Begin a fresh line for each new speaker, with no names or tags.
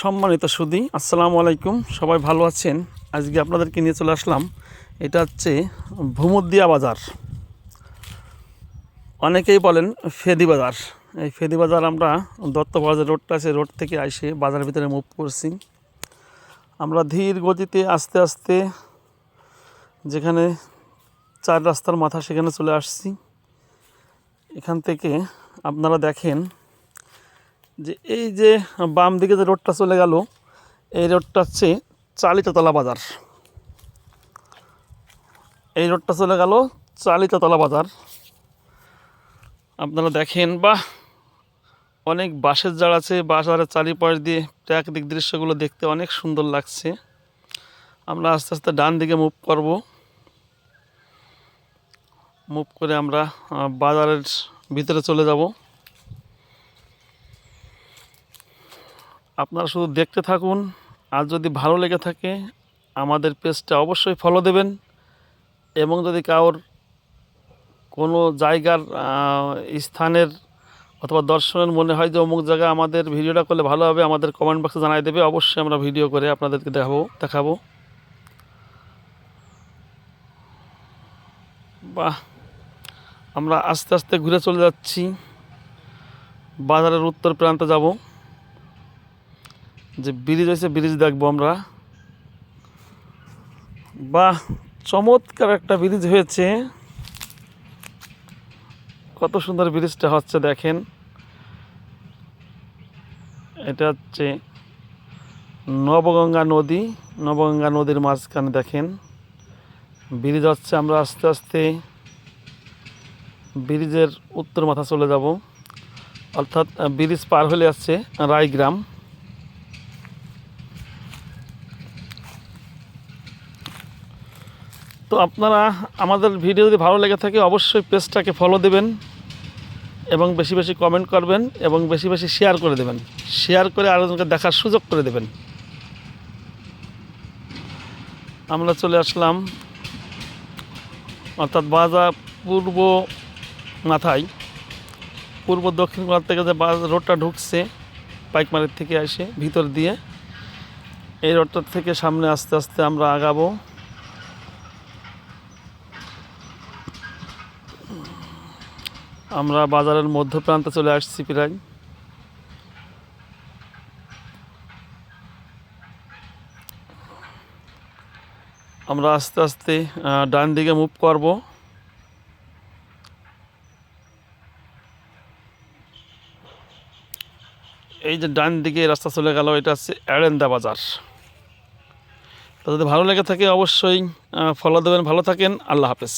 সম্মানিত সুদী, আসসালামু আলাইকুম। সবাই ভালো আছেন? আজকে আপনাদেরকে নিয়ে চলে আসলাম। এটা হচ্ছে ভুমুদিয়া বাজার। অনেকেই বলেন ফেদি বাজার। এই ফেদি বাজার আমরা দত্ত বাজার রোডটা আছে, রোড থেকে এসে বাজারের ভিতরে মুভ করছি। আমরা ধীর গতিতে আস্তে আস্তে যেখানে চার রাস্তার মাথা সেখানে চলে আসছি। এখান থেকে আপনারা দেখেন যে এই যে বাম দিকে যে রোডটা চলে গেল, এই রোডটা হচ্ছে চালিতাতলা বাজার। এই রোডটা চলে গেল চালিতাতলা বাজার। আপনারা দেখেন বা অনেক বাঁশের জার আছে বাজারের চারিপাশ দিয়ে প্রাকৃতিক দৃশ্যগুলো দেখতে অনেক সুন্দর লাগছে। আমরা আস্তে আস্তে ডান দিকে মুভ করব। মুভ করে আমরা বাজারের ভিতরে চলে যাব। আপনারা শুধু দেখতে থাকুন, আর যদি ভালো লেগে থাকে, আমাদের পেজটা অবশ্যই ফলো দেবেন। এবং যদি কারোর কোনো জায়গার স্থানের অথবা দর্শনের মনে হয় যে অমুক জায়গায় আমাদের ভিডিওটা করলে ভালো হবে, আমাদের কমেন্ট বক্সে জানাই দেবে। অবশ্যই আমরা ভিডিও করে আপনাদেরকে দেখাবো দেখাবো। বাহ! আমরা আস্তে আস্তে ঘুরে চলে যাচ্ছি। বাজারের উত্তর প্রান্তে যাব। যে ব্রিজ আছে, ব্রিজ দেখব আমরা। বাহ, চমৎকার একটা ব্রিজ হয়েছে। কত সুন্দর ব্রিজটা হচ্ছে, দেখেন। এটা হচ্ছে নবগঙ্গা নদী। নবগঙ্গা নদীর মাঝখানে দেখেন। ব্রিজ হচ্ছে, আমরা আস্তে আস্তে ব্রিজের উত্তর মাথা চলে যাব। অর্থাৎ ব্রিজ পার হলে আসছে রায়গ্রাম। তো আপনারা আমাদের ভিডিও যদি ভালো লেগে থাকে, অবশ্যই পেজটাকে ফলো দেবেন এবং বেশি বেশি কমেন্ট করবেন এবং বেশি বেশি শেয়ার করে দেবেন। শেয়ার করে আরেকজনকে দেখার সুযোগ করে দেবেন। আমরা চলে আসলাম, অর্থাৎ বাজার পূর্ব মাথায়। পূর্ব দক্ষিণ কোণার থেকে যে বাস রোডটা ঢুকছে, পাইকমারির থেকে এসে ভিতর দিয়ে। এই রোডটার থেকে সামনে আস্তে আস্তে আমরা আগাবো। আমরা বাজারের মধ্য প্রান্তে চলে আসছি প্রায়। আমরা আস্তে আস্তে ডান দিকে মুভ করব। এই যে ডান দিকে রাস্তা চলে গেল, এটা হচ্ছে এরেন্দা বাজার। তো যদি ভালো লেগে থাকে অবশ্যই ফলো দেবেন, ভালো থাকেন, আল্লাহ হাফেজ।